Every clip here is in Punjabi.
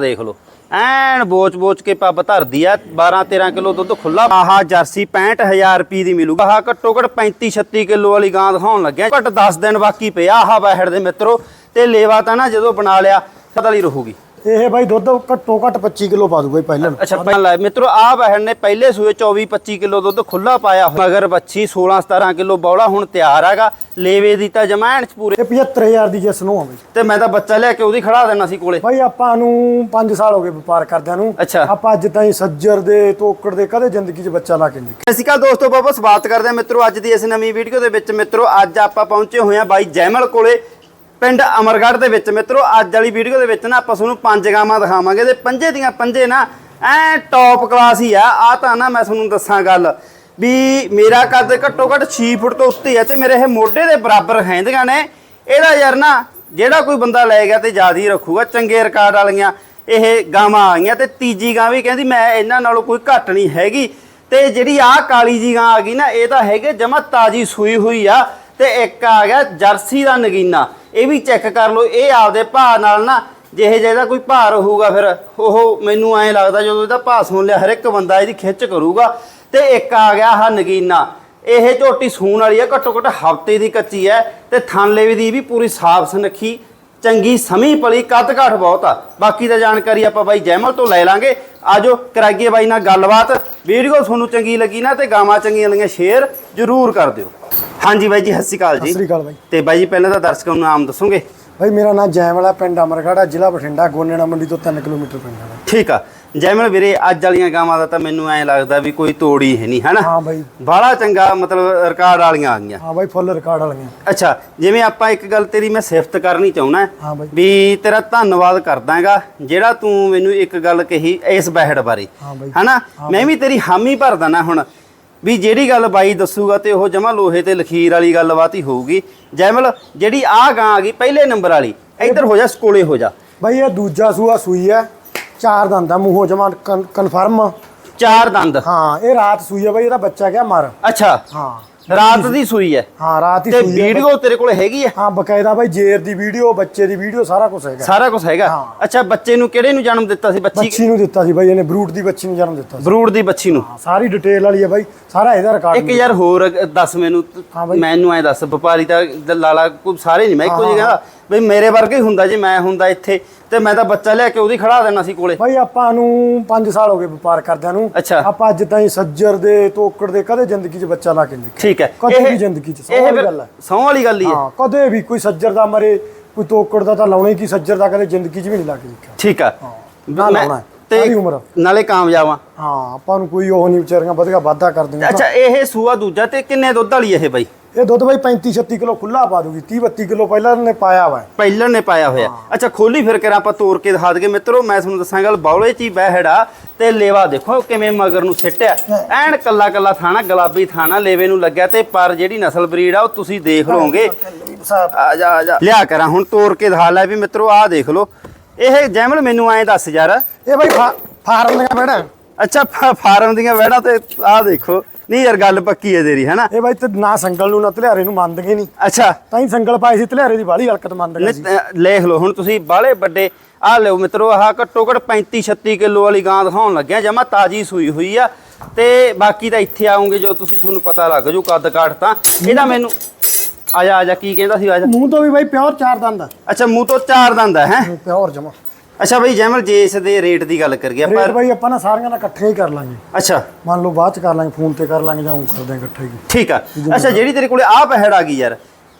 ਦੇਖ ਲਓ। ਐਨ ਬੋਚ-ਬੋਚ ਕੇ ਪੱਬ ਧਰਦੀ ਆ 12-13 ਕਿਲੋ ਦੁੱਧ ਖੁੱਲਾ ਆਹ ਜਰਸੀ 65000 ਰੁਪਏ ਦੀ ਮਿਲੂਗਾ। ਆਹ ਘੱਟੋ ਘੱਟ 35-36 ਕਿਲੋ ਵਾਲੀ ਗਾਂ ਦਿਖਾਉਣ ਲੱਗਿਆ। ਘੱਟ 10 ਦਿਨ ਬਾਕੀ ਪਿਆ ਆਹ ਬਹਿੜ ਦੇ ਮਿੱਤਰੋ। ਤੇ ਲੇਵਾ ਤਾਂ ਨਾ ਜਦੋਂ ਬਣਾ ਲਿਆ, ਪਤਾ ਲਈ ਰਹੂਗੀ। ਇਹ ਬਾਈ ਦੁੱਧ ਘੱਟੋ ਘੱਟ 25 ਕਿਲੋ ਪਾ ਦੂਗਾ ਪਹਿਲਾਂ। ਅੱਛਾ ਪਹਿਲਾਂ ਲੈ ਮਿੱਤਰੋ ਆਹ ਬਹਿੜ ਨੇ ਪਹਿਲੇ ਸੂਏ 24-25 ਕਿਲੋ ਦੁੱਧ ਖੁੱਲਾ ਪਾਇਆ ਮਗਰ ਬੱਚੀ 16-17 ਕਿਲੋ ਬੌਲਾ ਹੁਣ ਤਿਆਰ ਹੈਗਾ ਲੇਵੇ ਦੀ ਤਾਂ ਜਮਾਇਣ ਚ ਪੂਰੇ ਇਹ 75000 ਦੀ ਜਿਸ ਨੂੰ ਆ ਬਾਈ ਤੇ ਮੈਂ ਤਾਂ ਬੱਚਾ ਲਿਆ ਕੇ ਉਹਦੀ ਖੜਾ ਦੇਣਾ ਸੀ ਕੋਲੇ ਬਾਈ ਆਪਾਂ ਨੂੰ 5 ਸਾਲ ਹੋ ਗਏ ਵਪਾਰ ਕਰਦਿਆਂ ਨੂੰ ਅੱਛਾ। ਆਪਾਂ ਅੱਜ ਤਾਈਂ ਸੱਜਰ ਦੇ ਤੋਕੜ ਦੇ ਕਦੇ ਜ਼ਿੰਦਗੀ 'ਚ ਬੱਚਾ ਲਾ ਕੇ ਨਹੀਂ। ਸਤਿ ਸ਼੍ਰੀ ਅਕਾਲ ਦੋਸਤੋ ਬਹੁਤ ਸਵਾਗਤ ਕਰਦੇ ਹਾਂ ਮਿੱਤਰੋ ਅੱਜ ਦੀ ਇਸ ਨਵੀਂ ਵੀਡੀਓ ਦੇ ਵਿੱਚ ਮਿੱਤਰੋ ਅੱਜ ਆਪਾਂ ਪਹੁੰਚੇ ਹੋਏ ਹਾਂ ਬਾਈ ਜੈਮਲ ਕੋਲੇ ਪਿੰਡ ਅਮਰਗੜ੍ਹ ਦੇ ਵਿੱਚ ਮਿੱਤਰੋ, ਅੱਜ ਵਾਲੀ ਵੀਡੀਓ ਦੇ ਵਿੱਚ ਨਾ ਆਪਾਂ ਤੁਹਾਨੂੰ ਪੰਜ ਗਾਵਾਂ ਦਿਖਾਵਾਂਗੇ ਤੇ ਪੰਜੇ ਦੀਆਂ ਪੰਜੇ ਨਾ ਐ ਟੌਪ ਕਲਾਸ ਹੀ ਆ। ਆ ਤਾਂ ਨਾ ਮੈਂ ਤੁਹਾਨੂੰ ਦੱਸਾਂ ਗੱਲ ਵੀ ਮੇਰਾ ਕੱਦ ਘੱਟੋ ਘੱਟ 6 ਫੁੱਟ ਤੋਂ ਉੱਤੇ ਹੈ ਤੇ ਮੇਰੇ ਇਹ ਮੋਢੇ ਦੇ ਬਰਾਬਰ ਹੈਂਦੀਆਂ ਨੇ। ਇਹਦਾ ਯਾਰ ਨਾ ਜਿਹੜਾ ਕੋਈ ਬੰਦਾ ਲੈ ਗਿਆ ਤੇ ਜ਼ਿਆਦਾ ਹੀ ਰੱਖੂਗਾ, ਚੰਗੇ ਰਿਕਾਰਡ ਵਾਲੀਆਂ ਇਹ ਗਾਵਾਂ ਆ ਗਈਆਂ ਤੇ ਤੀਜੀ ਗਾਂ ਵੀ ਕਹਿੰਦੀ ਮੈਂ ਇਹਨਾਂ ਨਾਲੋਂ ਕੋਈ ਘੱਟ ਨਹੀਂ ਹੈਗੀ। ਤੇ ਜਿਹੜੀ ਆਹ ਕਾਲੀ ਜੀ ਗਾਂ ਆ ਗਈ ਨਾ, ਇਹ ਤਾਂ ਹੈਗੇ ਜਮਾ ਤਾਜੀ ਸੂਈ ਹੋਈ ਆ ਤੇ ਇੱਕ ਆ ਗਿਆ ਜਰਸੀ ਦਾ ਨਗੀਨਾ। ਇਹ ਵੀ ਚੈੱਕ ਕਰ ਲਓ, ਇਹ ਆਪਦੇ ਭਾਅ ਨਾਲ ਨਾ, ਜਿਹੇ ਜਿਹਦਾ ਕੋਈ ਭਾਰ ਹੋਊਗਾ ਫਿਰ, ਉਹ ਮੈਨੂੰ ਐਂ ਲੱਗਦਾ ਜਦੋਂ ਇਹਦਾ ਭਾਅ ਸੁਣ ਲਿਆ ਹਰ ਇੱਕ ਬੰਦਾ ਇਹਦੀ ਖਿੱਚ ਕਰੂਗਾ। ਤੇ ਇੱਕ ਆ ਗਿਆ ਆਹ ਨਗੀਨਾ। ਇਹ ਝੋਟੀ ਸੂਣ ਵਾਲੀ ਆ, ਘੱਟੋ ਘੱਟ ਹਫ਼ਤੇ ਦੀ ਕੱਚੀ ਹੈ ਤੇ ਥਾਂਲੇ ਦੀ ਵੀ ਪੂਰੀ ਸਾਫ਼ ਸੁਨੱਖੀ, ਚੰਗੀ ਸਮੀ ਪਲੀ ਕੱਦ ਘਾਟ ਬਹੁਤ ਆ। ਬਾਕੀ ਦਾ ਜਾਣਕਾਰੀ ਆਪਾਂ ਬਾਈ ਜੈਮਲ ਤੋਂ ਲੈ ਲਾਂਗੇ। ਆਜੋ, ਕਰਾਈਏ ਬਾਈ ਨਾਲ ਗੱਲਬਾਤ। ਵੀਡੀਓ ਤੁਹਾਨੂੰ ਚੰਗੀ ਲੱਗੀ ਨਾ ਤੇ ਗਾਵਾਂ ਚੰਗੀਆਂ ਲੱਗੀਆਂ ਸ਼ੇਅਰ ਜ਼ਰੂਰ ਕਰ ਦਿਓ। ਹਾਂਜੀ ਬਾਈ ਜੀ ਸਤਿ ਸ਼੍ਰੀ ਅਕਾਲ ਸਤਿ ਜੀ ਸ੍ਰੀ ਅਕਾਲ ਬਾਈ। ਤੇ ਬਾਈ ਜੀ ਪਹਿਲਾਂ ਤਾਂ ਦਰਸ਼ਕਾਂ ਨੂੰ ਨਾਮ ਦੱਸੋਗੇ? ਬਾਈ ਮੇਰਾ ਨਾਮ ਜੈਮਲਾ ਪਿੰਡ ਅਮਰਗੜਾ ਜ਼ਿਲ੍ਹਾ ਬਠਿੰਡਾ ਗੋਨੇਣਾ ਮੰਡੀ ਤੋਂ 3 ਕਿਲੋਮੀਟਰ ਪਿੰਡ ਹੈ ਠੀਕ ਆ। ਜੈਮਲ ਵੀਰੇ ਅੱਜ ਵਾਲੀਆਂ ਗਾਵਾਂ ਦਾ ਤਾਂ ਮੈਨੂੰ ਐਂ ਲੱਗਦਾ ਵੀ ਕੋਈ ਤੋੜੀ ਹੈ ਨਹੀਂ ਹੈਨਾ? ਹਾਂ ਬਾਈ। ਬਾਹਲਾ ਚੰਗਾ ਮਤਲਬ ਰਿਕਾਰਡ ਵਾਲੀਆਂ ਆ ਗਈਆਂ। ਹਾਂ ਬਾਈ ਫੁੱਲ ਰਿਕਾਰਡ ਵਾਲੀਆਂ। ਅੱਛਾ ਜਿਵੇਂ ਆਪਾਂ ਇੱਕ ਗੱਲ ਤੇਰੀ ਮੈਂ ਸਿਫਤ ਕਰਨੀ ਚਾਹੁੰਦਾ ਹਾਂ ਬਾਈ। ਵੀ ਤੇਰਾ ਧੰਨਵਾਦ ਕਰਦਾਗਾ ਜਿਹੜਾ ਤੂੰ ਮੈਨੂੰ ਇੱਕ ਗੱਲ ਕਹੀ ਇਸ ਬਹਿੜ ਬਾਰੇ। ਹਨਾ? ਮੈਂ ਵੀ ਤੇਰੀ ਹਾਮੀ ਭਰਦਾ ਨਾ ਹੁਣ। ਵੀ ਜਿਹੜੀ ਗੱਲ ਬਾਈ ਦੱਸੂਗਾ ਤੇ ਉਹ ਜਮਾ ਲੋਹੇ ਤੇ ਲਖੀਰ ਵਾਲੀ ਗੱਲਬਾਤ ਹੀ ਹੋਊਗੀ। ਜੈਮਲ ਜਿਹੜੀ ਆ ਗਾਂ ਆ ਗਈ ਪਹਿਲੇ ਨੰਬਰ ਵਾਲੀ ਇੱਧਰ ਹੋ ਜਾ ਕੋਲੇ ਹੋ ਜਾ। ਬਾਈ ਇਹ ਦੂਜਾ ਸੂਆ ਸੂਈ ਹੈ। ਚਾਰ ਦੰਦ ਦਾ ਮੂੰਹੋਂ ਜਮਾ ਕਨਫਰਮ। ਚਾਰ ਦੰਦ। ਹਾਂ ਇਹ ਰਾਤ ਸੂਈ ਹੈ ਬਾਈ ਇਹਦਾ ਬੱਚਾ ਗਿਆ ਮਰ। ਅੱਛਾ। ਹਾਂ। ਰਾਤ ਦੀ ਸੂਈ ਹੈ। ਹਾਂ ਰਾਤ ਹੀ ਤੇ ਸੂਈ ਹੈ ਵੀਡੀਓ ਤੇਰੇ ਕੋਲ ਹੈਗੀ ਆ ਹਾਂ ਬਕਾਇਦਾ ਬਾਈ ਜੇਰ ਦੀ ਵੀਡੀਓ ਬੱਚੇ ਦੀ ਵੀਡੀਓ ਸਾਰਾ ਕੁਝ ਹੈਗਾ। ਸਾਰਾ ਕੁਝ ਹੈਗਾ? ਹਾਂ। ਅੱਛਾ ਬੱਚੇ ਨੂੰ ਕਿਹੜੇ ਨੂੰ ਜਨਮ ਦਿੱਤਾ ਸੀ? ਬੱਚੀ ਬੱਚੀ ਨੂੰ ਦਿੱਤਾ ਸੀ ਬਾਈ ਇਹਨੇ ਬਰੂਟ ਦੀ ਬੱਚੀ ਨੂੰ ਜਨਮ ਦਿੱਤਾ ਸੀ। ਬਰੂਡ ਦੀ ਬੱਚੀ ਨੂੰ? ਹਾਂ, ਸਾਰੀ ਡਿਟੇਲ ਵਾਲੀ ਹੈ ਬਾਈ ਸਾਰਾ ਇਹਦਾ ਰਿਕਾਰਡ ਇੱਕ ਯਾਰ ਹੋਰ ਦੱਸ ਮੈਨੂੰ ਹਾਂ ਬਾਈ। ਮੈਨੂੰ ਐ ਦੱਸ ਵਪਾਰੀ ਤਾਂ ਲਾਲਾ ਕੋਈ ਸਾਰੇ ਨਹੀਂ ਮੈਂ ਇੱਕੋ ਜਿਹੀ ਬਈ ਮੇਰੇ ਵਰਗਾ ਹੀ ਹੁੰਦਾ ਜੇ ਮੈਂ ਹੁੰਦਾ ਇੱਥੇ ਤੇ ਮੈਂ ਤਾਂ ਬੱਚਾ ਲਿਆ ਕੇ ਉਹਦੀ ਖੜਾ ਦੇਣਾ ਸੀ ਕੋਲੇ। ਬਾਈ ਆਪਾਂ ਨੂੰ 5 ਸਾਲ ਹੋ ਗਏ ਵਪਾਰ ਕਰਦਿਆਂ ਨੂੰ। ਅੱਛਾ। ਆਪਾਂ ਅੱਜ ਤਾਈਂ ਸੱਜਰ ਦੇ ਤੋਕੜ ਦੇ ਕਦੇ ਜ਼ਿੰਦਗੀ 'ਚ ਬੱਚਾ ਲਾ ਕੇ ਨਹੀਂ ਦੇਖਿਆ। ਠੀਕ ਹੈ। ਕਦੇ ਵੀ ਜ਼ਿੰਦਗੀ 'ਚ ਇਹ ਫਿਰ ਗੱਲ ਹੈ। ਸੌ ਵਾਲੀ ਗੱਲ ਹੀ ਹੈ। ਹਾਂ ਕਦੇ ਵੀ ਕੋਈ ਸੱਜਰ ਦਾ ਮਰੇ ਕੋਈ ਤੋਕੜ ਦਾ ਤਾਂ ਲਾਉਣਾ ਹੀ ਕੀ ਸੱਜਰ ਦਾ ਕਦੇ ਜ਼ਿੰਦਗੀ 'ਚ ਵੀ ਨਹੀਂ ਲਾ ਕੇ ਦੇਖਿਆ। ਠੀਕ ਆ। ਨਾ ਮੈਂ- ਲਾਉਣਾ ਹੈ, ਸਾਰੀ ਉਮਰ। ਨਾਲੇ ਕਾਮਯਾਬ ਆ। ਹਾਂ ਆਪਾਂ ਨੂੰ ਕੋਈ ਉਹ ਨਹੀਂ ਵਿਚਾਰੀਆਂ ਵਧਗਾ ਵਾਧਾ ਕਰ ਦਿੰਦੀਆਂ। ਅੱਛਾ ਇਹ ਸੂਆ ਦੂਜਾ ਤੇ ਕਿੰਨੇ ਦੁੱਧ ਵਾਲੀ ਇਹ ਬਾਈ? ਇਹ ਦੁੱਧ ਬਾਈ 35 36 ਕਿਲੋ ਖੁੱਲਾ ਪਾ ਦੂਗੀ 30 32 ਕਿਲੋ ਪਹਿਲਾਂ ਨੇ ਪਾਇਆ ਵਾ। ਪਹਿਲਣ ਨੇ ਪਾਇਆ ਹੋਇਆ। ਅੱਛਾ ਖੋਲੀ ਫਿਰ ਕੇ ਆਪਾਂ ਤੋੜ ਕੇ ਦਿਖਾ ਦਗੇ ਮਿੱਤਰੋ ਮੈਂ ਤੁਹਾਨੂੰ ਦੱਸਾਂ ਗੱਲ ਬੌਲੇ ਚ ਹੀ ਬਹਿੜਾ ਤੇ ਲੇਵਾ ਦੇਖੋ ਕਿਵੇਂ ਮਗਰ ਨੂੰ ਸਿੱਟਿਆ। ਐਨ ਕੱਲਾ ਕੱਲਾ ਥਾਣਾ ਗੁਲਾਬੀ ਥਾਣਾ ਲੇਵੇ ਨੂੰ ਲੱਗਿਆ ਤੇ ਪਰ ਜਿਹੜੀ ਨਸਲ ਬਰੀਡ ਆ ਉਹ ਤੁਸੀਂ ਦੇਖ ਲਓਗੇ। ਆ ਜਾ ਆ ਜਾ। ਲਿਆ ਕਰਾਂ ਹੁਣ ਤੋੜ ਕੇ ਦਿਖਾ ਲੈ ਵੀ ਮਿੱਤਰੋ ਆਹ ਦੇਖ ਲਓ। ਇਹ ਜੈਮਲ ਮੈਨੂੰ ਐਂ ਦੱਸ ਯਾਰ। ਇਹ ਬਾਈ ਫਾਰਮ ਦੀਆਂ ਬੈੜਾ ਅੱਛਾ ਫਾਰਮ ਦੀਆਂ ਵੈੜਾਂ ਤੇ ਆਹ ਦੇਖੋ। ਨਹੀਂ ਯਾਰ ਗੱਲ ਪੱਕੀ ਹੈ ਤੇਰੀ ਹੈਨਾ? ਇਹ ਬਾਈ ਤੇ ਨਾ ਸੰਗਲ ਨੂੰ ਨਾ ਧਲਿਆਰੇ ਨੂੰ ਮੰਨਦੇ ਨਹੀਂ। ਅੱਛਾ। ਤਾਂ ਹੀ ਸੰਗਲ ਪਾਈ ਸੀ ਧਲਿਆਰੇ ਦੀ ਬਾਲੀ ਹਲਕਤ ਮੰਨਦੇ ਸੀ। ਲੇਖ ਲਓ ਹੁਣ ਤੁਸੀਂ ਬਾਹਲੇ ਵੱਡੇ ਆਹ ਲਿਓ ਮਿੱਤਰੋ ਆਹ ਘੱਟੋ ਘੱਟ 35 36 ਕਿਲੋ ਵਾਲੀ ਗਾਂ ਦਿਖਾਉਣ ਲੱਗਿਆ ਜਮਾ ਤਾਜੀ ਸੂਈ ਹੋਈ ਆ। ਤੇ ਬਾਕੀ ਤਾਂ ਇੱਥੇ ਆਉਂਗੇ ਜੋ ਤੁਸੀਂ ਤੁਹਾਨੂੰ ਪਤਾ ਲੱਗ ਜੂ ਕੱਦ ਕਾਠ ਤਾਂ। ਇਹਦਾ ਮੈਨੂੰ ਆ ਜਾ ਆ ਜਾ ਕੀ ਕਹਿੰਦਾ ਸੀ ਆ ਜਾ। ਮੂੰਹ ਤੋਂ ਵੀ ਬਾਈ ਪਿਓਰ ਚਾਰ ਦੰਦ ਆ। ਅੱਛਾ ਮੂੰਹ ਤੋਂ ਚਾਰ ਦੰਦ ਹੈਂ? ਪਿਓਰ ਜਮਾ। ਅੱਛਾ ਬਈ ਜੈਮਲ ਜੇ ਇਸ ਦੇ ਰੇਟ ਦੀ ਗੱਲ ਕਰੀਏ ਰੇਟ ਪਰ ਬਾਈ ਆਪਾਂ ਨਾ ਸਾਰੀਆਂ ਨਾਲ ਇਕੱਠੇ ਹੀ ਕਰ ਲਾਂਗੇ। ਅੱਛਾ। ਮੰਨ ਲਓ ਬਾਅਦ ਚ ਕਰ ਲਾਂਗੇ ਫੋਨ ਤੇ ਕਰ ਲਾਂਗੇ ਜਾਂ ਉਹ ਕਰਦੇ ਆਂ ਇਕੱਠੇ ਹੀ। ਠੀਕ ਆ। ਅੱਛਾ ਜਿਹੜੀ ਤੇਰੇ ਕੋਲੇ ਆਹ ਬਹਿੜ ਆ ਗਈ ਯਾਰ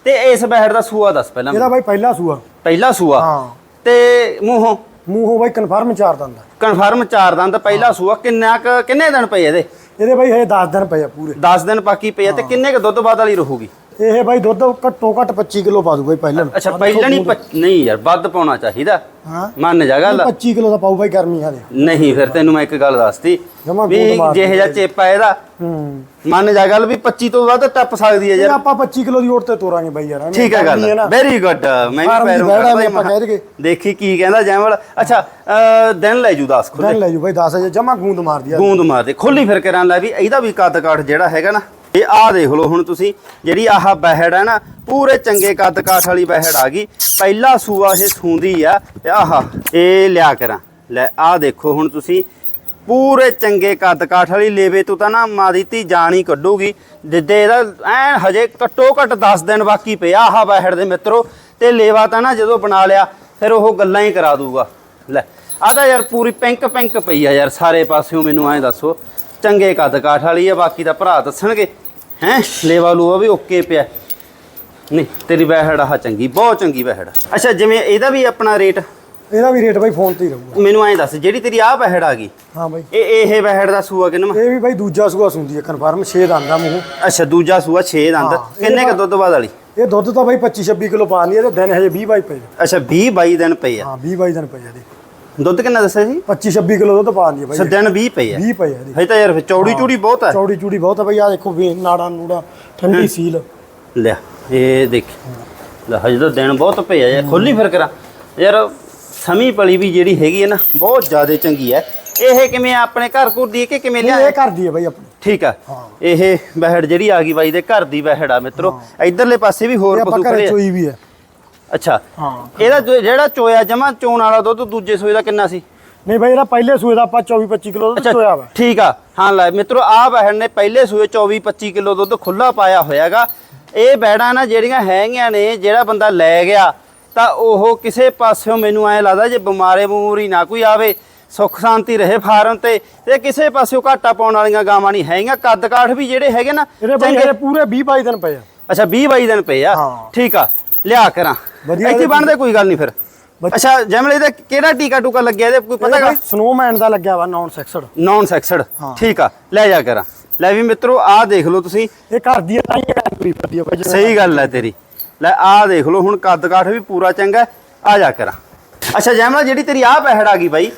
ਤੇ ਇਸ ਬਹਿੜ ਦਾ ਸੂਆ ਦੱਸ ਪਹਿਲਾਂ ਇਹਦਾ ਬਾਈ ਪਹਿਲਾ ਸੂਆ। ਪਹਿਲਾ ਸੂਆ। ਹਾਂ। ਤੇ ਮੂੰਹੋਂ? ਮੂੰਹੋਂ ਬਾਈ ਕਨਫਰਮ ਚਾਰ ਦੰਦ ਕਨਫਰਮ ਚਾਰ ਦੰਦ ਪਹਿਲਾ ਸੂਆ ਕਿੰਨਾ ਕਿੰਨੇ ਦਿਨ ਪਏ ਇਹਦੇ? ਇਹਦੇ ਬਾਈ ਹਜੇ 10 ਦਿਨ ਪਏ ਆ ਪੂਰੇ। 10 ਦਿਨ ਬਾਕੀ ਪਏ ਆ ਤੇ ਕਿੰਨੇ ਕ ਦੁੱਧ ਬਾਦ ਵਾਲੀ ਰਹੂਗੀ? ਇਹ ਬਾਈ ਦੁੱਧ ਘੱਟੋ ਘੱਟ 25 ਕਿਲੋ ਪਾ ਦੂ ਬਾਈ ਪਹਿਲਾਂ। ਅੱਛਾ ਪਹਿਲਾਂ ਨਹੀਂ ਪੱਚ- ਨਹੀਂ ਯਾਰ ਵੱਧ ਪਾਉਣਾ ਚਾਹੀਦਾ। ਹਾਂ। ਮੰਨ ਜਾ ਗੱਲ। 25 ਕਿਲੋ ਦਾ ਪਾਊ ਬਾਈ ਗਰਮੀ ਹਾਲੇ ਨਹੀਂ ਫਿਰ ਤੈਨੂੰ ਮੈਂ ਇੱਕ ਗੱਲ ਦੱਸਤੀ ਜਮਾਂ ਵੀ ਗੂੰਦ ਮਾਰ ਜਿਹੇ ਜਿਹਾ ਚੇਪਾ ਇਹਦਾ ਹੂੰ। ਮੰਨ ਜਾ ਗੱਲ ਵੀ 25 ਤੋਂ ਵੱਧ ਟੱਪ ਸਕਦੀ ਹੈ ਯਾਰ। ਆਪਾਂ 25 ਕਿਲੋ ਦੀ ਓਟ ਤੇ ਤੋਰਾਂਗੇ ਬਾਈ ਯਾਰ ਐਵੇਂ ਠੀਕ ਹੈ ਗਰਮੀ ਗੱਲ। ਨਾ। ਵੈਰੀ ਗੁੱਡ ਮੈਂ ਫਾਰਮ ਵੀ ਦੀ ਪੈਰੋਂ ਬੈੜਾ ਕੱਢਦਾ ਹੀ ਆਪਾਂ ਕਹਿ ਦਈਏ। ਦੇਖੀ ਕੀ ਕਹਿੰਦਾ ਜੈਮਲ। ਅੱਛਾ ਅਹ, ਦਿਨ ਲੈ ਜੂ 10 ਖੁੱਲੇ ਦਿਨ ਲੈ ਜੂ ਬਾਈ 10 ਹਜੇ ਜਮਾ ਗੂੰਦ ਮਾਰ ਦਿਆ ਗੂੰਦ ਮਾਰ ਦੇ ਖੋਲੀ ਫਿਰ ਕੇ ਰਾਂ ਲੈ ਵੀ ਇਹਦਾ ਵੀ ਕੱਦ ਕਾਠ ਜਿਹੜਾ ਹੈਗਾ ਨਾ ਇਹ ਆਹ ਦੇਖ ਲਓ ਹੁਣ ਤੁਸੀਂ, ਜਿਹੜੀ ਆਹ ਬਹਿੜ ਹੈ ਨਾ, ਪੂਰੇ ਚੰਗੇ ਕੱਦ ਕਾਠ ਵਾਲੀ ਬਹਿੜ ਆ ਗਈ। ਪਹਿਲਾ ਸੂਆ ਇਹ ਸੂੰਦੀ ਆ, ਤੇ ਆਹ ਇਹ ਲਿਆ ਕਰਾਂ। ਲੈ, ਆਹ ਦੇਖੋ ਹੁਣ ਤੁਸੀਂ, ਪੂਰੇ ਚੰਗੇ ਕੱਦ ਕਾਠ ਵਾਲੀ ਲੇਵੇ ਤੋਂ ਤਾਂ ਨਾ ਮਾਂ ਦੀ ਧੀ ਜਾਨ ਹੀ ਕੱਢੂਗੀ। ਜਿੱਦੇ ਇਹਦਾ ਐ ਹਜੇ ਘੱਟੋ ਘੱਟ 10 ਦਿਨ ਬਾਕੀ ਪਿਆ ਆਹ ਬਹਿੜ ਦੇ ਮਿੱਤਰੋ, ਤੇ ਲੇਵਾ ਤਾਂ ਨਾ ਜਦੋਂ ਬਣਾ ਲਿਆ, ਫਿਰ ਉਹ ਗੱਲਾਂ ਹੀ ਕਰਾ ਦੂਗਾ। ਲੈ, ਆਹ ਤਾਂ ਯਾਰ ਪੂਰੀ ਪਿੰਕ ਪਿੰਕ ਪਈ ਆ ਯਾਰ ਸਾਰੇ ਪਾਸਿਓਂ, ਮੈਨੂੰ ਐਂ ਦੱਸੋ। ਚੰਗੇ ਕੱਦ ਕਾਠ ਵਾਲੀ ਆ, ਬਾਕੀ ਤਾਂ ਭਰਾ ਦੱਸਣਗੇ। ਹੈਂ? ਲੇਵਾ ਲੂਆ ਵੀ ਓਕੇ ਪਿਆ। ਨਹੀਂ ਤੇਰੀ ਬਹਿੜ ਆਹ ਚੰਗੀ ਬਹੁਤ ਚੰਗੀ ਬਹਿੜ ਅੱਛਾ ਜਿਵੇਂ ਇਹਦਾ ਵੀ ਆਪਣਾ ਰੇਟ? ਇਹਦਾ ਵੀ ਰੇਟ ਬਾਈ ਫੋਨ ਤੇ ਹੀ ਰਹੂਗਾ। ਮੈਨੂੰ ਐਂ ਦੱਸ ਜਿਹੜੀ ਤੇਰੀ ਆਹ ਬਹਿੜ ਆ ਗਈ ਹਾਂ ਬਾਈ। ਇਹ ਇਹ ਬਹਿੜ ਦਾ ਸੂਆ ਕਿੰਨਾ ਇਹ ਵੀ ਬਾਈ ਦੂਜਾ ਸੂਆ ਸੁੰਦੀ ਹੈ ਕਨਫਰਮ 6 ਦਾ ਆਂਦਾ ਮੂੰਹ। ਅੱਛਾ ਦੂਜਾ ਸੂਆ 6 ਦੰਦ ਹਾਂ, ਇਹ ਕਿੰਨੇ ਕ ਤਾਂ- ਦੁੱਧ ਬਾਦ ਵਾਲੀ? ਇਹ ਦੁੱਧ ਤਾਂ ਬਾਈ 25 26 ਕਿਲੋ ਪਾਣੀ ਹੈ ਤੇ ਦਿਨ ਹਜੇ 20 ਬਾਈ ਪਏ। ਅੱਛਾ 20 22 ਦਿਨ ਪਏ ਆ। ਹਾਂ 20 ਬਾਈ ਦਿਨ ਪਏ ਆ ਇਹਦੇ। ਦੁੱਧ ਕਿੰਨਾ ਦੱਸਿਆ ਸੀ? 25 26 ਕਿਲੋ ਦੁੱਧ ਪਾਣੀ ਹੈ ਅੱਛਾ ਬਾਈ। ਦਿਨ 20 ਪਏ ਆ। 20 ਪਏ ਆ ਇਹਦੇ ਹਜੇ ਤਾਂ ਯਾਰ ਫਿਰ ਚੌੜੀ ਚੂੜੀ ਬਹੁਤ ਆ। ਚੌੜੀ ਚੂੜੀ ਬਹੁਤ ਆ ਬਾਈ ਆ ਦੇਖੋ ਵੇ ਨਾੜਾ ਨੂੜਾ ਠੰਡੀ ਸੀਲ। ਲਿਆ ਇਹ ਦੇਖ। ਲੈ ਹਜੇ ਤਾਂ ਦਿਨ ਬਹੁਤ ਪਏ ਆ ਯਾਰ। ਖੋਲੀ ਫਿਰ ਕਰਾਂ ਯਾਰ ਸਮੀ ਪਲੀ ਵੀ ਜਿਹੜੀ ਹੈਗੀ ਹੈ ਨਾ ਬਹੁਤ ਜ਼ਿਆਦਾ ਚੰਗੀ ਹੈ ਇਹ ਕਿਵੇਂ ਆਪਣੇ ਘਰ ਘੁਰ ਦੀ ਹੈ ਕਿ ਕਿਵੇਂ ਲਿਆ ਇਹ ਕਰਦੀ ਹੈ ਬਾਈ ਆਪਣੀ। ਠੀਕ ਆ। ਹਾਂ। ਇਹ ਬਹਿੜ ਜਿਹੜੀ ਆ ਗਈ ਬਾਈ ਦੇ ਘਰ ਦੀ ਬਹਿੜ ਆ ਮਿੱਤਰੋ। ਇਧਰਲੇ ਪਾਸੇ ਵੀ ਇਹ ਹੋਰ ਆਪਾਂ ਪਸ਼ੂ ਘਰੇ ਖੜੇ ਆ। ਚੋਈ ਵੀ ਹੈ ਅੱਛਾ। ਹਾਂ। ਇਹਦਾ ਜੋ- ਜਿਹੜਾ ਚੋਇਆ ਜਮਾ ਚੋਣ ਵਾਲਾ ਦੁੱਧ ਦੂਜੇ ਸੂਏ ਦਾ ਕਿੰਨਾ ਸੀ? ਨਹੀਂ ਬਾਈ ਇਹਦਾ ਪਹਿਲੇ ਸੂਏ ਦਾ ਆਪਾਂ 24 25 ਕਿਲੋ ਦੁੱਧ ਚੋਇਆ ਵਾ। ਠੀਕ ਆ। ਹਾਂ ਲੈ ਮਿੱਤਰੋ ਆ ਬਹਿੜ ਨੇ ਪਹਿਲੇ ਸੂਏ 24 25 ਕਿਲੋ ਦੁੱਧ ਖੁੱਲਾ ਪਾਇਆ ਹੋਇਆਗਾ। ਇਹ ਬੈੜਾਂ ਨਾ ਜਿਹੜੀਆਂ ਹੈਗੀਆਂ ਨੇ ਜਿਹੜਾ ਬੰਦਾ ਲੈ ਗਿਆ ਤਾਂ ਉਹ ਕਿਸੇ ਪਾਸਿਓਂ ਮੈਨੂੰ ਐ ਲੱਗਦਾ ਜੇ ਬਿਮਾਰੇ ਬਮੂਰੀ ਨਾ ਕੋਈ ਆਵੇ ਸੁੱਖ ਸ਼ਾਂਤੀ ਰਹੇ ਫਾਰਮ ਤੇ ਤੇ ਕਿਸੇ ਪਾਸਿਓਂ ਘਾਟਾ ਪਾਉਣ ਵਾਲੀਆਂ ਗਾਵਾਂ ਨਹੀਂ ਹੈਗੀਆਂ। ਕੱਦ ਕਾਠ ਵੀ ਜਿਹੜੇ ਹੈਗੇ ਨਾ ਇਹਦੇ ਬਾਈ ਚੰਗੇ- ਇਹਦੇ ਪੂਰੇ 20 22 ਦਿਨ ਪਏ ਆ। ਅੱਛਾ 20 22 ਦਿਨ ਪਏ ਆ। ਹਾਂ। ਠੀਕ ਆ। ਲਿਆ ਕਰਾਂ। ਵਧੀਆ ਇੱਥੇ ਬਣਦੇ ਕੋਈ ਗੱਲ ਨਹੀਂ ਫਿਰ। ਅੱਛਾ ਜਮਲ ਇਹਦਾ ਕਿਹੜਾ ਟੀਕਾ ਟੂਕਾ ਲੱਗਿਆ? ਇਹਦੇ ਕੋਈ ਪਤਾ ਹੈਗਾ? ਸਨੋਮੈਨ ਦਾ ਲੱਗਿਆ ਵਾ ਨੌਨ ਸੈਕਸਡ ਨੌਨ ਸੈਕਸਡ ਹਾਂ। ਠੀਕ ਆ ਲੈ ਜਾ ਕਰਾਂ। ਲੈ ਵੀ ਮਿੱਤਰੋ ਆਹ ਦੇਖ ਲਓ ਤੁਸੀਂ। ਇਹ ਘਰ ਦੀ ਹੈ ਤਾਂ ਹੀ ਪੂਰੀ ਬਾਈ ਜਿਵੇਂ- ਸਹੀ ਗੱਲ ਹੈ ਤੇਰੀ। ਲੈ ਆਹ ਦੇਖ ਲਓ ਹੁਣ ਕੱਦ ਕਾਠ ਵੀ ਪੂਰਾ ਚੰਗਾ ਹੈ। ਆ ਜਾ ਕਰਾਂ। ਅੱਛਾ ਜੈਮਲਾ ਜਿਹੜੀ ਤੇਰੀ ਆਹ ਬਹਿੜ ਆ ਗਈ ਬਾਈ।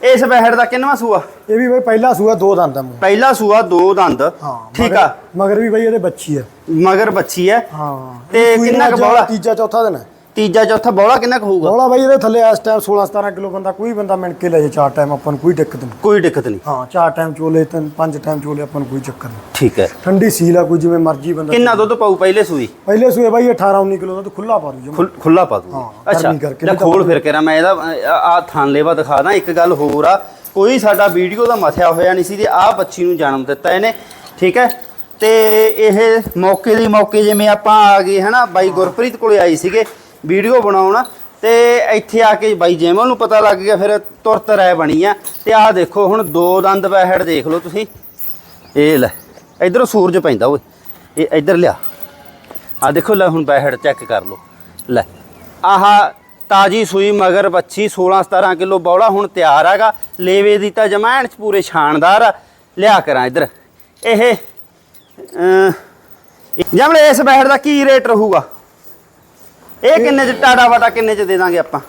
ਇਸ ਬਹਿੜ ਦਾ ਕਿੰਨਵਾ ਸੂਆ? ਇਹ ਵੀ ਬਾਈ ਪਹਿਲਾ ਸੂਆ ਦੋ ਦੰਦ ਆ ਮੂੰਹ। ਪਹਿਲਾ ਸੂਆ ਦੋ ਦੰਦ। ਹਾਂ ਠੀਕ ਆ। ਮਗਰ ਵੀ ਬਾਈ ਇਹਦੇ ਬੱਚੀ ਹੈ ਮਗਰ ਬੱਚੀ ਹੈ ਹਾਂ। ਤੇ ਕਿੰਨਾ ਕੁ ਬੌਲਾ? ਤੀਜਾ ਚੌਥਾ ਦਿਨ ਹੈ ਤੀਜਾ ਚੌਥਾ ਬੌਲਾ ਕਿੰਨਾ ਕੁ ਹੋਊਗਾ? ਬੋਲਾ ਬਾਈ ਇਹਦੇ ਥੱਲੇ ਇਸ ਟਾਈਮ 16 17 ਕਿਲੋ ਬੰਦਾ ਕੋਈ ਬੰਦਾ ਮਿਣ ਕੇ ਲੈ ਜੇ ਚਾਰ ਟਾਈਮ ਆਪਾਂ ਨੂੰ ਕੋਈ ਦਿੱਕਤ ਨਹੀਂ। ਕੋਈ ਦਿੱਕਤ ਨਹੀਂ। ਹਾਂ ਚਾਰ ਟਾਈਮ ਚੋਲੇ ਤਿੰਨ ਪੰਜ ਟਾਈਮ ਚੋਲੇ ਆਪਾਂ ਨੂੰ ਕੋਈ ਚੱਕਰ ਨਹੀਂ। ਠੀਕ ਹੈ। ਠੰਡੀ ਸੀਲ ਆ ਕੋਈ ਜਿਵੇਂ ਮਰਜ਼ੀ ਬੰਦਾ ਕਿੰਨਾ ਦੁੱਧ ਪਾਊ ਪਹਿਲੇ ਸੂਈ? ਪਹਿਲੇ ਸੂਏ ਬਾਈ 18 19 ਕਿਲੋ ਦਾ ਖੁੱਲਾ ਪਾ ਦੂ ਜਮਾ। ਖੁੱਲ- ਖੁੱਲਾ ਪਾ ਦੂੰਗੀ ਹਾਂ, ਅੱਛਾ ਗਰਮੀ ਕਰਕੇ ਲੈ ਨਹੀਂ ਤਾਂ ਖੋਲ ਫਿਰ ਕੇ ਮੈਂ ਇਹਦਾ ਆ ਥਾਂ ਲੇਵਾ ਦਿਖਾ ਦਾਂ ਇੱਕ ਗੱਲ ਹੋਰ ਆ ਕੋਈ ਸਾਡਾ ਵੀਡੀਓ ਦਾ ਮਥਿਆ ਹੋਇਆ ਨਹੀਂ ਸੀ ਤੇ ਆਹ ਬੱਚੀ ਨੂੰ ਜਨਮ ਦਿੱਤਾ ਇਹਨੇ ਠੀਕ ਹੈ? ਤੇ ਇਹ ਮੌਕੇ ਦੀ ਮੌਕੇ ਜਿਵੇਂ ਆਪਾਂ ਆ ਗਏ ਹਨਾ ਬਾਈ ਗੁਰਪ੍ਰੀਤ ਕੋਲੇ ਆਈ ਸੀਗੇ ਵੀਡੀਓ ਬਣਾਉਣ ਤੇ ਇੱਥੇ ਆ ਕੇ ਬਾਈ ਜੈਮਲ ਨੂੰ ਪਤਾ ਲੱਗ ਗਿਆ, ਫਿਰ ਤੁਰਤ ਰਹਿ ਬਣੀ ਆ। ਤੇ ਆਹ ਦੇਖੋ, ਹੁਣ ਦੋ ਦੰਦ ਬੈਹੜ ਦੇਖ ਲਓ ਤੁਸੀਂ। ਇਹ ਲੈ, ਇਧਰੋਂ ਸੂਰਜ ਪੈਂਦਾ ਓਏ, ਇਹ ਇੱਧਰ ਲਿਆ। ਆ ਦੇਖੋ, ਲੈ ਹੁਣ ਬੈਹੜ ਚੈੱਕ ਕਰ ਲਓ। ਲੈ, ਆਹ ਤਾਜੀ ਸੂਈ ਮਗਰ ਬੱਚੀ 16 17 ਕਿਲੋ ਬੌਲਾ ਹੁਣ ਤਿਆਰ ਹੈਗਾ। ਲੇਵੇ ਦੀ ਤਾਂ ਜਮਾਨ ਚ ਪੂਰੇ ਸ਼ਾਨਦਾਰ। ਆ ਲਿਆ ਕਰਾਂ ਇੱਧਰ। ਇਹ ਜਮਲੇ, ਇਸ ਬੈਹੜ ਦਾ ਕੀ ਰੇਟ ਰਹੂਗਾ? ਇਹ ਕਿੰਨੇ ਚ ਟਾਡਾ ਵਾਟਾ ਕਿੰਨੇ ਚ ਦੇ ਦਾਂਗੇ ਆਪਾਂ?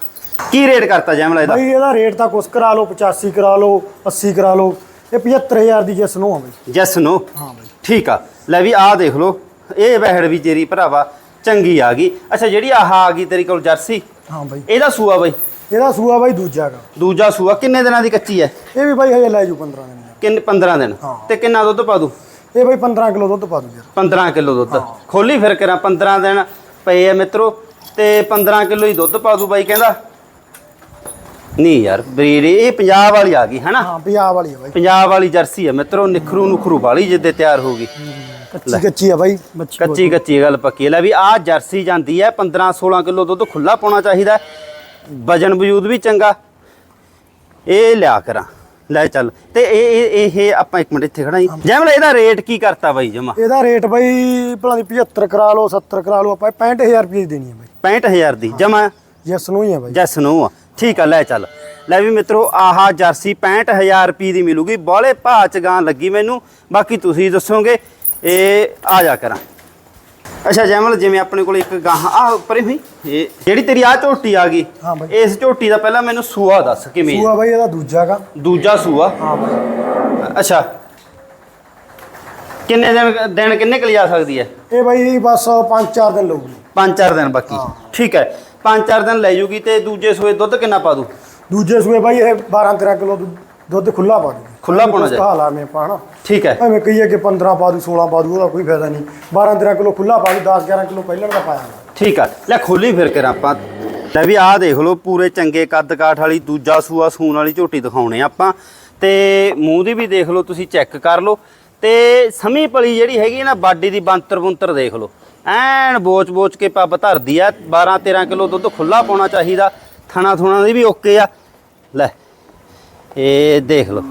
ਕੀ ਰੇਟ ਕਰਤਾ ਜਮਲਾ ਇਹਦਾ? ਬਾਈ ਇਹਦਾ ਰੇਟ ਤਾਂ ਕੁਛ ਕਰਾ ਲਓ 85 ਕਰਾ ਲਓ 80 ਕਰਾ ਲਓ। ਇਹ 75000 ਦੀ ਜਸ ਨੂੰ ਆ ਬਾਈ। ਜੈਸ ਨੋ? ਹਾਂ ਬਾਈ। ਠੀਕ ਆ। ਲੈ ਵੀ ਆਹ ਦੇਖ ਲਓ। ਇਹ ਬੈਹੜ ਵੀ ਤੇਰੀ ਭਰਾਵਾ ਚੰਗੀ ਆ ਗਈ। ਅੱਛਾ ਜਿਹੜੀ ਆਹ ਆ ਗਈ ਤੇਰੀ ਕੋਲ ਜਰਸੀ? ਹਾਂ ਬਾਈ। ਇਹਦਾ ਸੂਆ ਬਈ? ਇਹਦਾ ਸੂਆ ਬਾਈ ਦੂਜਾ ਗਾ। ਦੂਜਾ ਸੂਆ। ਕਿੰਨੇ ਦਿਨਾਂ ਦੀ ਕੱਚੀ ਹੈ ਇਹ ਵੀ ਬਾਈ ਹਜੇ ਲੈ ਜੂ 15 ਦਿਨ। ਕਿੰਨੇ 15 ਦਿਨ? ਹਾਂ। ਤੇ ਕਿੰਨਾ ਦੁੱਧ ਪਾ ਦੂ? ਇਹ ਬਾਈ 15 ਕਿਲੋ ਦੁੱਧ ਪਾ ਦੂ ਯਾਰ। 15 ਕਿਲੋ ਦੁੱਧ। ਖੋਲੀ ਫਿਰ ਕਰਾਂ 15 ਦਿਨ। ਪਏ ਆ ਮਿੱਤਰੋ। ਤੇ 15 ਕਿਲੋ ਹੀ ਦੁੱਧ ਪਾ ਦੂ ਬਾਈ ਕਹਿੰਦਾ। ਨਹੀਂ ਯਾਰ ਬਰੀਡ ਇਹ ਪੰਜਾਬ ਵਾਲੀ ਆ ਗਈ ਹੈਨਾ? ਹਾਂ ਪੰਜਾਬ ਵਾਲੀ ਆ ਬਾਈ। ਪੰਜਾਬ ਵਾਲੀ ਜਰਸੀ ਹੈ ਮਿੱਤਰੋ ਨਿਖਰੂ ਨੁਖਰੂ ਵਾਲੀ ਜਿੱਦੇ ਤਿਆਰ ਹੋ ਗਈ। ਕੱਚੀ ਕੱਚੀ ਆ ਬਾਈ। ਕੱਚੀ ਕੱਚੀ ਗੱਲ ਪੱਕੀ। ਲੈ ਵੀ ਆਹ ਜਰਸੀ ਜਾਂਦੀ ਹੈ 15 16 ਕਿਲੋ ਦੁੱਧ ਖੁੱਲਾ ਪਾਉਣਾ ਚਾਹੀਦਾ। ਹੈ। ਵਜਨ ਵਜੂਦ ਵੀ ਚੰਗਾ। ਇਹ ਲਿਆ ਕਰਾਂ। ਲੈ ਚੱਲ। ਤੇ ਇਹ ਇਹ ਇਹ ਆਪਾਂ ਇੱਕ ਮਿੰਟ ਇੱਥੇ ਖੜਾ ਜੀ। ਜੈਮਲ ਇਹਦਾ ਰੇਟ ਕੀ ਕਰਤਾ ਬਾਈ ਜਮਾ? ਇਹਦਾ ਰੇਟ ਬਾਈ ਭਲਾ ਦੀ 75 ਕਰਾ ਲਓ 70 ਕਰਾ ਲਓ ਆਪਾਂ 65000 ਰੁਪਏ ਦੀ ਦੇਣੀ ਹੈ ਬਾਈ। 65000 ਦੀ। ਜਮਾ? ਜਸ ਨੂੰ ਹੀ ਆ ਬਾਈ। ਜੈਸ ਨੂੰ ਆ। ਠੀਕ ਆ ਲੈ ਚੱਲ। ਲੈ ਵੀ ਮਿੱਤਰੋ ਆਹ ਜਰਸੀ 65000 ਰੁਪਏ ਦੀ ਮਿਲੂਗੀ। ਬੋਲੇ ਭਾਅ ਚ ਗਾਂ ਲੱਗੀ ਮੈਨੂੰ। ਬਾਕੀ ਤੁਸੀਂ ਦੱਸੋਗੇ ਇਹ ਆ ਜਾ ਕਰਾਂ। ਅੱਛਾ ਜੈਮਲ ਜਿਵੇਂ ਆਪਣੇ ਕੋਲ ਇੱਕ ਗਾਂ ਆ ਉੱਪਰੇ ਹੋਈ। ਇਹ ਜਿਹੜੀ ਤੇਰੀ ਆ ਝੋਟੀ ਆ ਗਈ ਹਾਂ ਬਾਈ। ਇਸ ਝੋਟੀ ਦਾ ਪਹਿਲਾਂ ਮੈਨੂੰ ਸੂਆ ਦੱਸ ਕਿਵੇਂ? ਸੂਆ ਬਾਈ ਇਹਦਾ ਦੂਜਾ ਗਾ। ਦੂਜਾ ਸੂਆ? ਹਾਂ ਬਾਈ। ਅੱਛਾ। ਕਿੰਨੇ ਦਿਨ ਦਿਨ ਕਿੰਨੇ ਕੁ ਲਿਜਾ ਸਕਦੀ ਹੈ? ਇਹ ਬਾਈ ਬਸ 5-4 ਦਿਨ ਲਊਗੀ। ਪੰਜ ਚਾਰ ਦਿਨ ਬਾਕੀ। ਠੀਕ ਹੈ। ਪੰਜ ਚਾਰ ਦਿਨ ਲੈ ਜੂਗੀ ਤੇ ਦੂਜੇ ਸੂਏ ਦੁੱਧ ਕਿੰਨਾ ਪਾ ਦੂ? ਦੂਜੇ ਸੂਏ ਬਾਈ ਇਹ 12-13 ਕਿਲੋ ਦੁੱਧ ਖੁੱਲਾ ਪਾ ਦੂਗੀ ਖੁੱਲਾ ਪਾਉਣਾ ਚਾਹੀਦਾ। ਹਾਲਾ ਮੇ ਪਾਣਾ ਠੀਕ ਹੈ। ਐਵੇਂ ਕਹੀਏ ਕਿ 15 ਪਾ ਦੂ 16 ਪਾ ਦੂ ਉਹਦਾ ਕੋਈ ਫਾਇਦਾ ਨਹੀਂ। 12-13 ਕਿਲੋ ਖੁੱਲਾ ਪਾ ਦੂ 10-11 ਕਿਲੋ ਪਹਿਲਾਂ ਦਾ ਪਾਇਆ। ਠੀਕ ਆ, ਲੈ ਖੋਲੀ ਫਿਰ ਕੇ ਆਪਾਂ। ਲੈ ਵੀ ਆਹ ਦੇਖ ਲਓ, ਪੂਰੇ ਚੰਗੇ ਕੱਦ ਕਾਠ ਵਾਲੀ, ਦੂਜਾ ਸੂਆ ਸੂਣ ਵਾਲੀ ਝੋਟੀ ਦਿਖਾਉਣੇ ਆਪਾਂ। ਤੇ ਮੂੰਹ ਦੀ ਵੀ ਦੇਖ ਲਓ, ਤੁਸੀਂ ਚੈੱਕ ਕਰ ਲਓ। ਤੇ ਸਮੀ ਪਲੀ ਜਿਹੜੀ ਹੈਗੀ ਨਾ, ਬਾਡੀ ਦੀ ਬੰਤਰ ਬੁੰਤਰ ਦੇਖ ਲਓ। ਐਨ ਬੋਚ ਬੋਚ ਕੇ ਪੱਬ ਧਰਦੀ ਆ 12 13 ਕਿਲੋ ਦੁੱਧ ਖੁੱਲਾ ਪਾਉਣਾ ਚਾਹੀਦਾ। ਥਣਾ ਥੁਣਾ ਦੀ ਵੀ ਓਕੇ ਆ। ਲੈ, ਇਹ ਦੇਖ ਲਓ।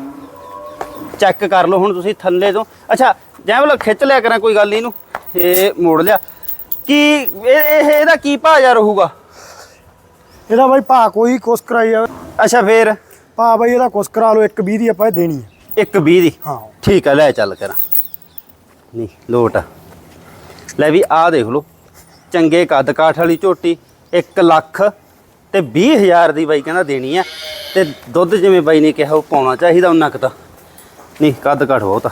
ਚੈੱਕ ਕਰ ਲਓ ਹੁਣ ਤੁਸੀਂ ਥੱਲੇ ਤੋਂ। ਅੱਛਾ ਜੈ ਮਤਲਬ ਖਿੱਚ ਲਿਆ ਕਰਾਂ, ਕੋਈ ਗੱਲ ਨਹੀਂ ਇਹਨੂੰ। ਇਹ ਮੋੜ ਲਿਆ। ਕੀ ਇਹ ਇਹ- ਇਹਦਾ ਕੀ ਭਾਅ ਜਾ ਰਹੂਗਾ? ਇਹਦਾ ਬਾਈ ਭਾ ਕੋਈ ਕੁਛ ਕਰਾਈ ਜਾਵੇ। ਅੱਛਾ ਫੇਰ? ਭਾ ਬਾਈ ਇਹਦਾ ਕੁਛ ਕਰਾ ਲਓ ਇੱਕ 20 ਦੀ ਆਪਾਂ ਇਹ ਦੇਣੀ ਹੈ। ਇੱਕ 20 ਦੀ? ਹਾਂ। ਠੀਕ ਆ ਲੈ ਚੱਲ ਕਰਾਂ ਨਹੀਂ ਲੋਟ। ਆ ਲੈ ਵੀ ਆਹ ਦੇਖ ਲਓ ਚੰਗੇ ਕੱਦ ਕਾਠ ਵਾਲੀ ਝੋਟੀ 1 ਲੱਖ ਤੇ 20000 ਦੀ ਬਾਈ ਕਹਿੰਦਾ ਦੇਣੀ ਆ। ਤੇ ਦੁੱਧ ਜਿਵੇਂ ਬਾਈ ਨੇ ਕਿਹਾ ਉਹ ਪਾਉਣਾ ਚਾਹੀਦਾ ਉਹਨਾਂ ਕੁ ਤਾਂ ਨਹੀਂ ਕੱਦ ਕਾਠ ਬਹੁਤ ਆ।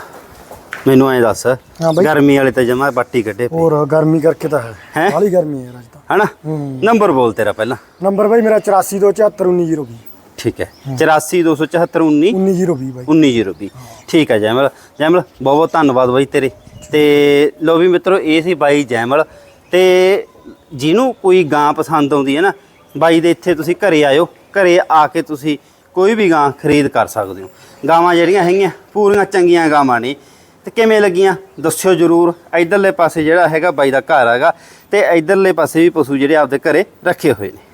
ਮੈਨੂੰ ਐਂ ਦੱਸ ਹਾਂ ਬਾਈ। ਗਰਮੀ ਵਾਲੇ ਤੇ ਜਮਾ ਬੱਟੀ ਕੱਢੇ ਪਏ। ਹੋਰ ਗਰਮੀ ਕਰਕੇ ਤਾਂ ਹੈ। ਹੈਂ? ਗਰਮੀ ਹੈ ਅੱਜ ਤਾਂ। ਹਨਾ? ਹੂੰ। ਨੰਬਰ ਬੋਲ ਤੇਰਾ ਪਹਿਲਾਂ। ਨੰਬਰ ਬਾਈ ਮੇਰਾ 8427192020 ਠੀਕ ਹੈ। 842719 19020 ਬਾਈ। 1902 ਠੀਕ ਹੈ ਜੈਮਲ। ਜੈਮਲ ਬਹੁਤ ਬਹੁਤ ਧੰਨਵਾਦ ਬਾਈ ਤੇਰੇ। ਤੇ ਲੋ ਵੀ ਮਿੱਤਰੋ ਇਹ ਸੀ ਬਾਈ ਜੈਮਲ। ਤੇ ਜਿਹਨੂੰ ਕੋਈ ਗਾਂ ਪਸੰਦ ਆਉਂਦੀ ਹੈ ਨਾ ਬਾਈ ਦੇ ਇੱਥੇ ਤੁਸੀਂ ਘਰੇ ਆਇਓ। ਘਰੇ ਆ ਕੇ ਤੁਸੀਂ ਕੋਈ ਵੀ ਗਾਂ ਖਰੀਦ ਕਰ ਸਕਦੇ ਹੋ। ਗਾਵਾਂ ਜਿਹੜੀਆਂ ਹੈਗੀਆਂ ਪੂਰੀਆਂ ਚੰਗੀਆਂ ਗਾਵਾਂ ਨੇ। ਤੇ ਕਿਵੇਂ ਲੱਗੀਆਂ? ਦੱਸਿਓ ਜਰੂਰ। ਇਧਰਲੇ ਪਾਸੇ ਜਿਹੜਾ ਹੈਗਾ ਬਾਈ ਦਾ ਘਰ ਹੈਗਾ ਤੇ ਇਧਰਲੇ ਪਾਸੇ ਵੀ ਪਸ਼ੂ ਜਿਹੜੇ ਆਪਦੇ ਘਰੇ ਰੱਖੇ ਹੋਏ ਨੇ।